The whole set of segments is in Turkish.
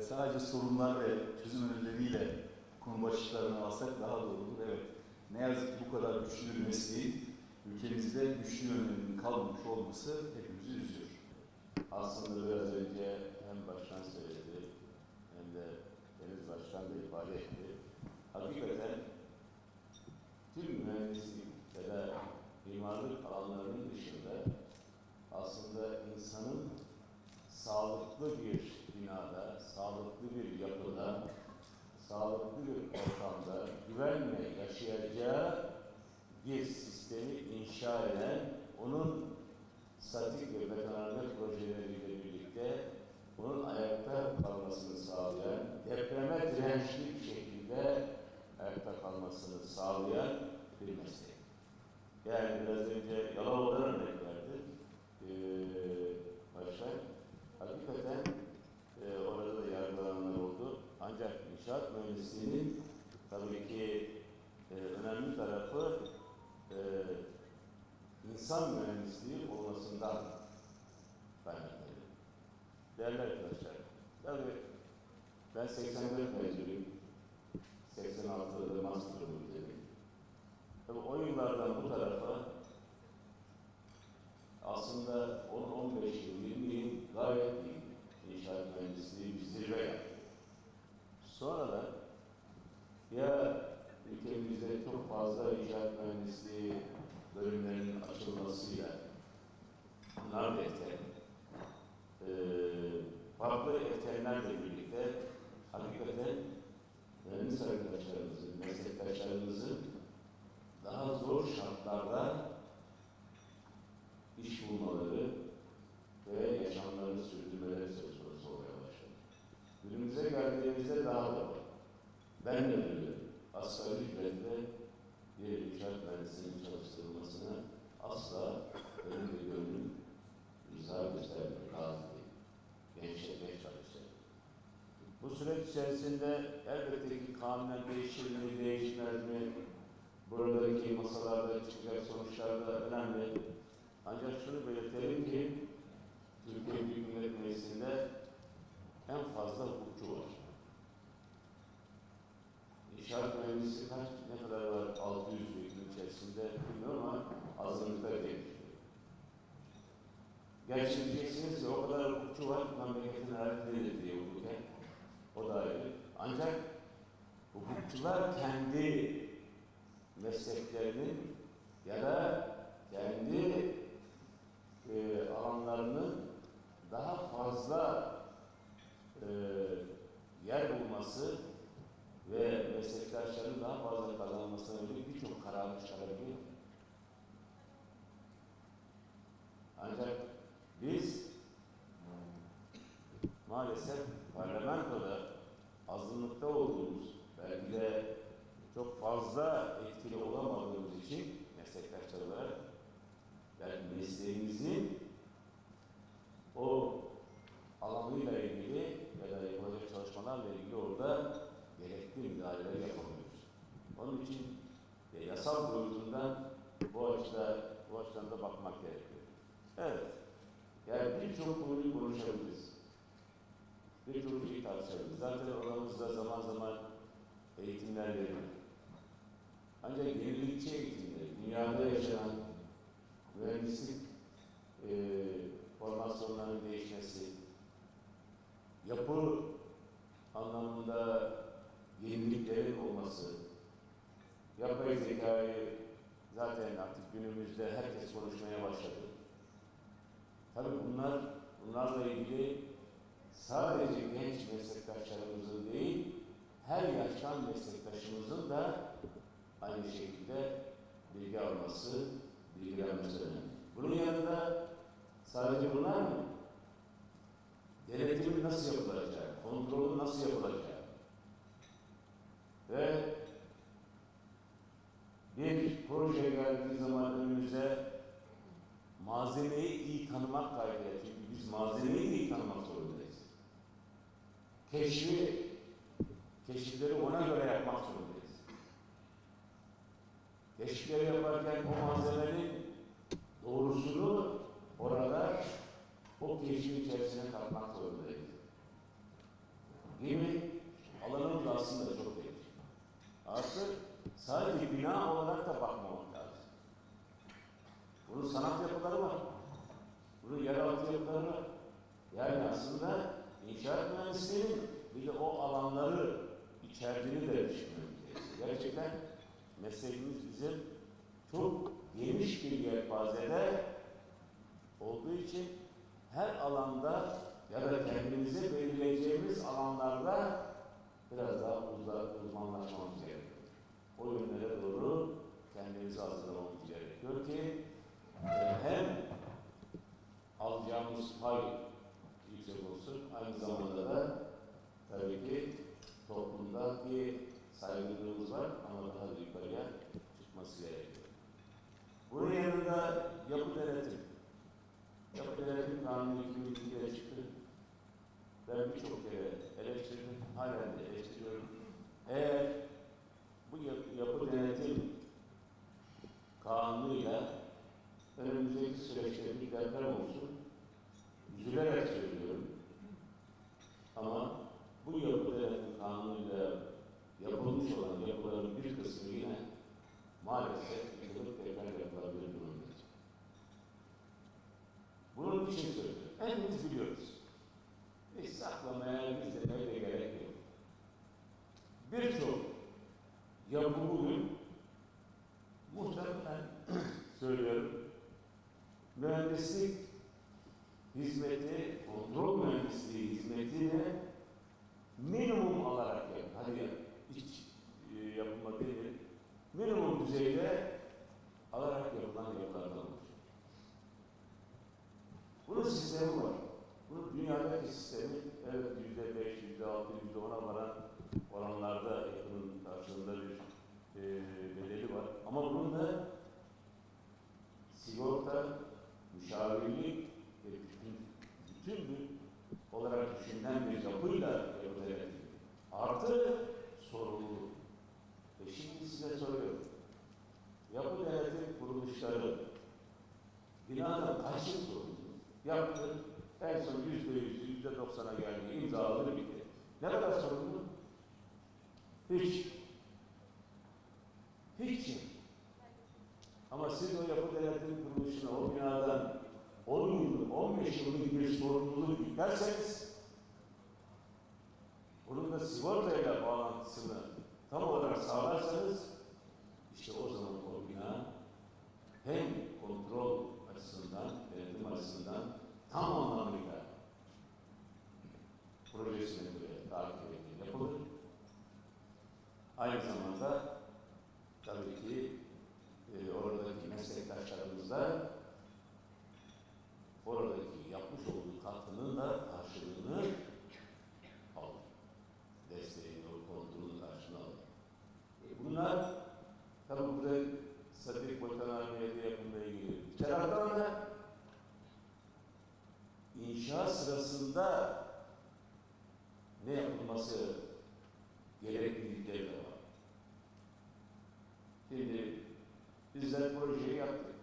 e, sadece sorunlar ve çözüm önerileri konu başlıklarını alsak daha doğru olur. Evet, ne yazık ki bu kadar güçlü bir mesleğin ülkemizde güçlü yönlerinin kalmamış olması hepimizi üzüyor. Aslında biraz önce hem başkan söyledi hem de Deniz Başkan da ifade etti. Hakikaten tüm mühendislik ya da mimarlık alanlarının dışında aslında insanın sağlıklı bir binada, sağlıklı bir yapıda, sağlıklı bir ortamda güvenle yaşayacağı bir sistemi inşa eden, onun statik ve betonarme projeleriyle birlikte bunun ayakta kalmasını sağlayan, depreme dirençli bir şekilde ayakta kalmasını sağlayan bir meslek. Yani biraz önce Yalova'dan örnek verdi. Ee, başkan. Hakikaten e, orada da yargılananlar oldu. Ancak inşaat mühendisliğinin tabii ki e, önemli tarafı e, insan mühendisliği olmasından kaynaklanıyor. Değerli arkadaşlar, tabii ben 84 mezunuyum. 86'da da master'ımı bitirdim. Tabii o yıllardan bu tarafa aslında 10-15 yıl, 20 yıl gayet iyi inşaat mühendisliği bir zirve yaptı. Sonra da ya ülkemizde çok fazla inşaat mühendisliği bölümlerinin açılmasıyla bunlar da etken, e, farklı etkenlerle birlikte hakikaten mühendis arkadaşlarımızın, meslektaşlarımızın daha zor şartlarda iş bulmaları ve yaşamlarını sürdürmeleri söz konusu olmaya başladı. Günümüze geldiğimizde daha da var. Ben de öyle. Asgari ücretle bir inşaat mühendisinin çalıştırılmasına asla benim de gönlüm rıza göstermiyor, razı değil. Gençlikle çalışacak. Bu süreç içerisinde elbette ki kanunen değişir mi, değişmez mi? Buradaki masalarda çıkacak sonuçlar da önemli. Ancak şunu belirtelim ki Türkiye Büyük Millet Meclisi'nde en fazla hukukçu var. İnşaat mühendisi kaç, ne kadar var 600 büyüklüğün içerisinde bilmiyorum ama azınlıkta düşünüyorum. Gerçi diyeceksiniz ki o kadar hukukçu var, memleketin nedir diye hukuken. O da ayrı. Ancak hukukçular kendi mesleklerinin ya da kendi e, alanlarının daha fazla e, yer bulması ve meslektaşların daha fazla kazanmasına yönelik birçok karar çıkarabiliyor. Ancak biz maalesef parlamentoda azınlıkta olduğumuz, belki de çok fazla etkili olamadığımız için meslektaşlar olarak yani mesleğimizin o alanıyla ilgili ya da yapılacak çalışmalarla ilgili orada gerekli müdahaleleri yapamıyoruz. Onun için e, yasal boyutundan bu açıda, bu açıdan da bakmak gerekiyor. Evet. Yani birçok konuyu konuşabiliriz. Birçok şeyi tartışabiliriz. Zaten aramızda zaman zaman eğitimler verilir. Ancak yenilikçi eğitimler, dünyada yaşanan mühendislik e, formasyonlarının değişmesi, yapı anlamında yeniliklerin olması, yapay zekayı zaten artık günümüzde herkes konuşmaya başladı. Tabii bunlar, bunlarla ilgili sadece genç meslektaşlarımızın değil, her yaştan meslektaşımızın da aynı şekilde bilgi alması, bilgilenmesi önemli. Bunun yanında sadece bunlar mı? Denetimi nasıl yapılacak, kontrolü nasıl yapılacak ve bir proje geldiği zaman önümüze malzemeyi iyi tanımak kaydıyla çünkü biz malzemeyi. Keşfi, keşifleri ona göre yapmak zorundayız. Keşifleri yaparken o malzemenin doğrusunu orada o keşfin içerisine katmak zorundayız. Gemi alanımız aslında çok geniş. Artı sadece bina olarak da bakmamak lazım. Bunun sanat yapıları var. Bunun yeraltı yapıları var. Yani aslında inşaat mühendisliğinin bir de o alanları içerdiğini de düşünmemiz gerekiyor. Gerçekten mesleğimiz bizim çok geniş bir yelpazede olduğu için her alanda ya da kendimizi belirleyeceğimiz alanlarda uzak, uzmanlaşmamız gerekiyor. O yönlere doğru kendimizi hazırlamamız gerekiyor ki e, hem alacağımız pay yüksek olsun, aynı zamanda da tabii ki toplumda bir saygınlığımız var ama daha da yukarıya çıkması gerekiyor. Bunun yanında yapı denetim. Yapı denetim kanunu 2002'de çıktı. Ben birçok kere eleştirdim, halen de eleştiriyorum. Eğer bu yap- yapı denetim kanunuyla önümüzdeki süreçte bir deprem olsun, üzülerek söylüyorum. Ama bu yapı denetim kanunuyla yapılmış olan yapıların bir kısmı yine maalesef yıkılıp tekrar yapılabilir durumda. Bunun için söylüyorum. Hepimiz biliyoruz. Hiç saklamaya, gizlemeye de gerek yok. Birçok yapı bugün muhtemelen söylüyorum mühendislik hizmeti, kontrol mühendisliği hizmetini minimum alarak yap. Hadi hiç e, yapılma değil, minimum düzeyde alarak yapılan yapılardan oluşuyor. Bunun sistemi var. Bunun dünyadaki sistemi evet yüzde beş, yüzde altı, yüzde ona varan oranlarda yapının karşılığında bir e, bedeli var. Ama bunun da sigorta, müşavirlik ve bütün, bütün bir olarak düşünülen bir yapıyla yapılıyor. Artı sorumluluk. E şimdi size soruyorum. Yapı denetim kuruluşları kaçın sorumlu? Yaptı. En son yüzde yüz, yüzde doksana geldi. imzaladı bitti. Ne kadar sorumlu? Hiç. Ama siz o yapı denetim kuruluşuna o binadan 10 yıllık, 15 yıllık bir sorumluluk yüklerseniz bunun da sigortayla bağlantısını tam olarak sağlarsanız işte o zaman o bina hem kontrol açısından, denetim açısından tam anlamıyla projesine göre takip edilir, yapılır. Aynı zamanda tabii ki e, oradaki meslektaşlarımız da oradaki yapmış olduğu katkının da karşılığını alır. Desteğini, o kontrolün karşılığını alır. E, bunlar tabii burada Sadık Bakanhane'de yapımla ilgili. Bir taraftan da inşaat sırasında ne yapılması gereklilikleri de var. Şimdi bizler projeyi yaptık.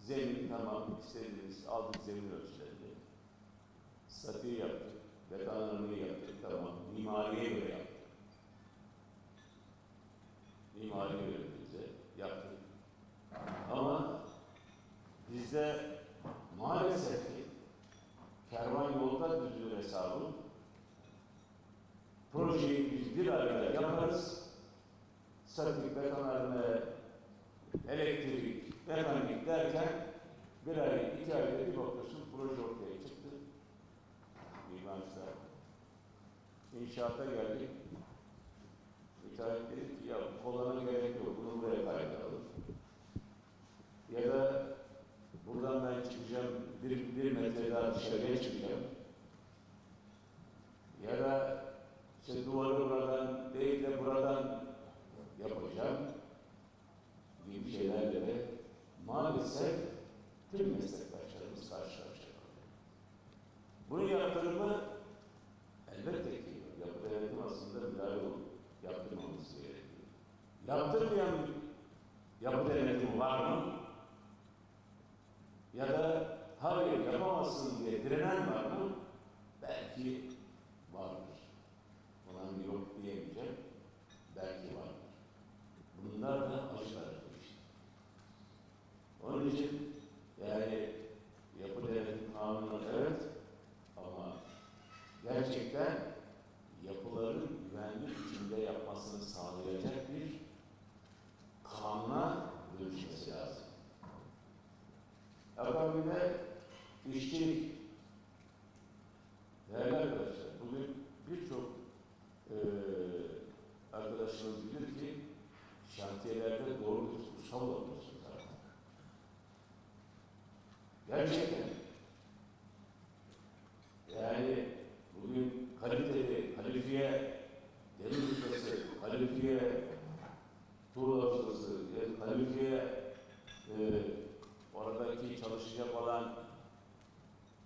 Zemin tamam istediğimiz aldık zemin ölçülerini. Statüyü yaptık. Betonarmeyi yaptık tamam. Mimariye göre yaptık. Mimariye göre bize yaptık. Ama bizde maalesef ki kervan yolda düzülür hesabı. Projeyi bir ayda yaparız. Statik, betonarme, elektrik, mekanik derken bir ay, iki ayda bir bakıyorsun proje ortaya çıktı. Mimaristler. İnşaata geldik. Müteahhit dedi ya kolana gerek yok, bunu buraya kaydıralım. Ya da buradan ben çıkacağım, bir, bir metre daha dışarıya çıkacağım. Ya da işte duvarı buradan değil de buradan yapacağım gibi şeylerle de maalesef tüm meslektaşlarımız karşı karşıya kalıyor. Bunun yaptırımı elbette ki denetim aslında müdahale olup yaptırmamız gerekiyor. Yaptırmayan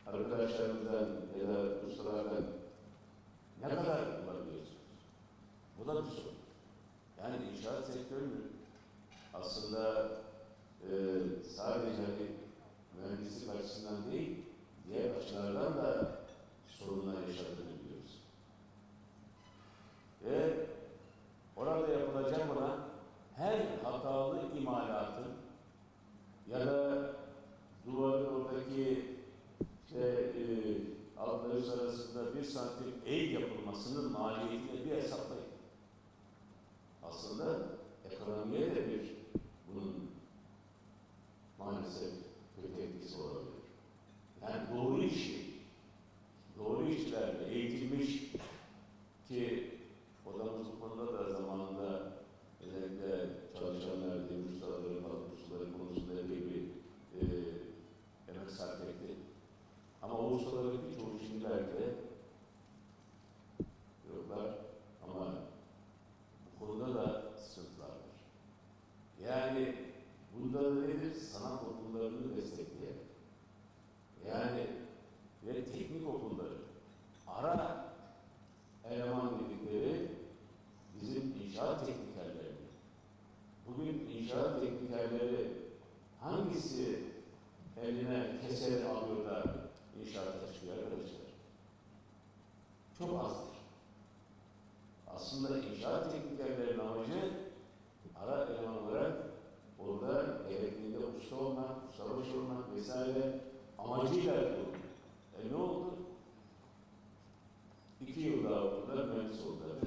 arkadaşlarımızdan ya da ustalardan ne kadar bulabiliyorsunuz? Bu da bir soru. Yani inşaat sektörü aslında e, sadece hani mühendislik açısından değil, diğer açılardan da sorunlar yaşadığını biliyoruz. Ve orada yapılacak olan her hatalı imalatın ya da duvarın oradaki ve e, adlarımız arasında bir santim eğ yapılmasının maliyetini bir hesaplayın. Aslında ekonomiye de bir kurumları nedir? Sanat okullarını ve little bit.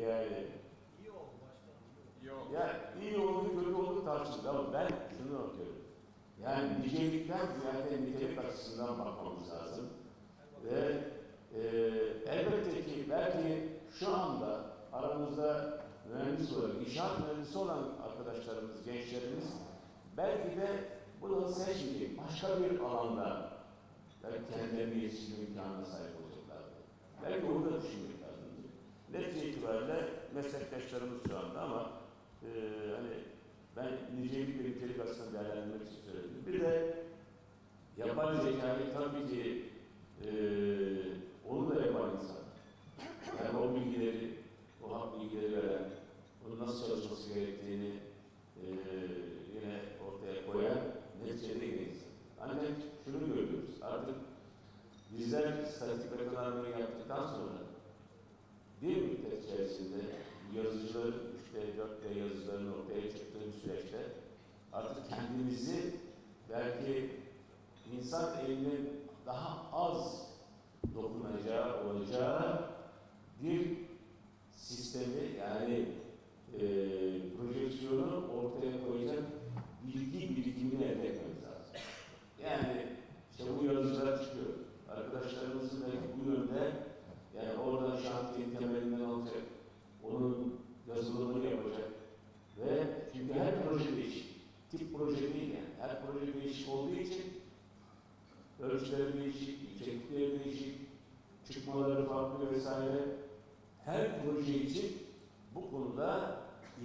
Yani iyi. İyi oldu. İyi oldu, kötü oldu tartışılır ama ben şunu atıyorum. Yani nicelikten ziyade nitelik açısından bakmamız lazım. Ve e, elbette ki belki şu anda aramızda mühendis olarak, inşaat mühendisi olan arkadaşlarımız, gençlerimiz belki de bunu seçmeyip başka bir alanda belki kendilerini yetiştirme imkanına sahip olacaklardı. Belki orada düşünüyor. Netice itibariyle meslektaşlarımız şu anda ama e, hani ben nicelikleriyle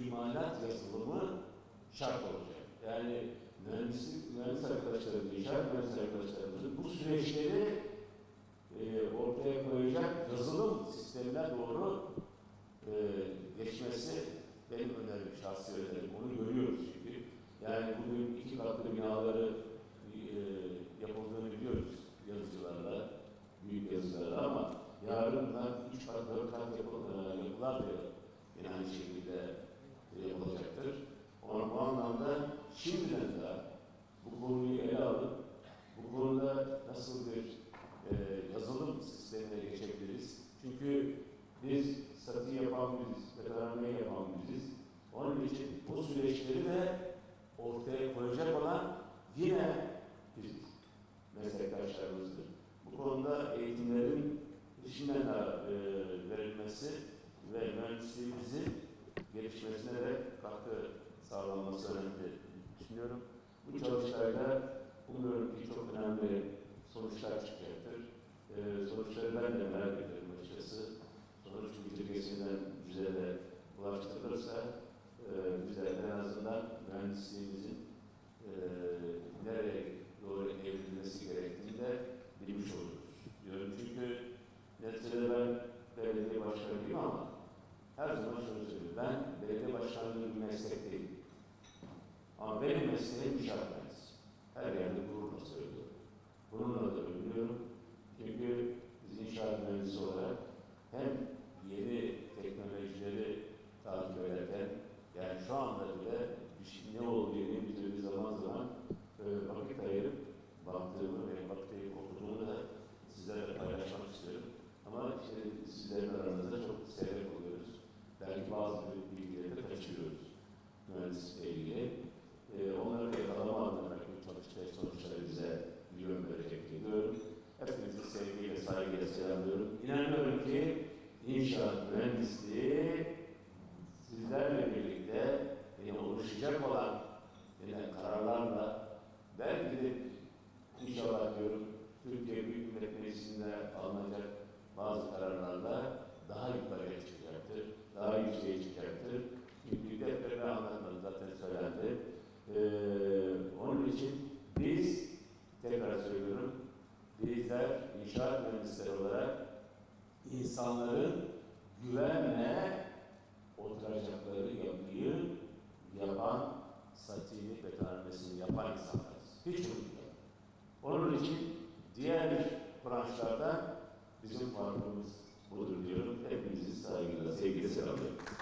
imalat yazılımı şart olacak. Yani mühendislik, mühendis arkadaşlarımız, inşaat mühendis arkadaşlarımızın bu süreçleri e, ortaya koyacak yazılım sistemine doğru e, geçmesi benim önerim, şahsi önerim. Onu görüyoruz çünkü. Yani bugün iki katlı binaları e, yapıldığını biliyoruz yazıcılarla, büyük yazıcılarla ama yarın da üç kat, dört kat yapılar da yani aynı şekilde yapılacaktır. O, o anlamda şimdiden daha bu konuyu ele alıp söylendi. E, onun için biz tekrar söylüyorum bizler inşaat mühendisleri olarak insanların güvenle oturacakları yapıyı yapan satini betanmesini yapan insanlarız. Hiç unutmayalım. Onun için diğer branşlardan bizim farkımız budur diyorum. Hepinizi saygıyla, sevgiyle selamlıyorum.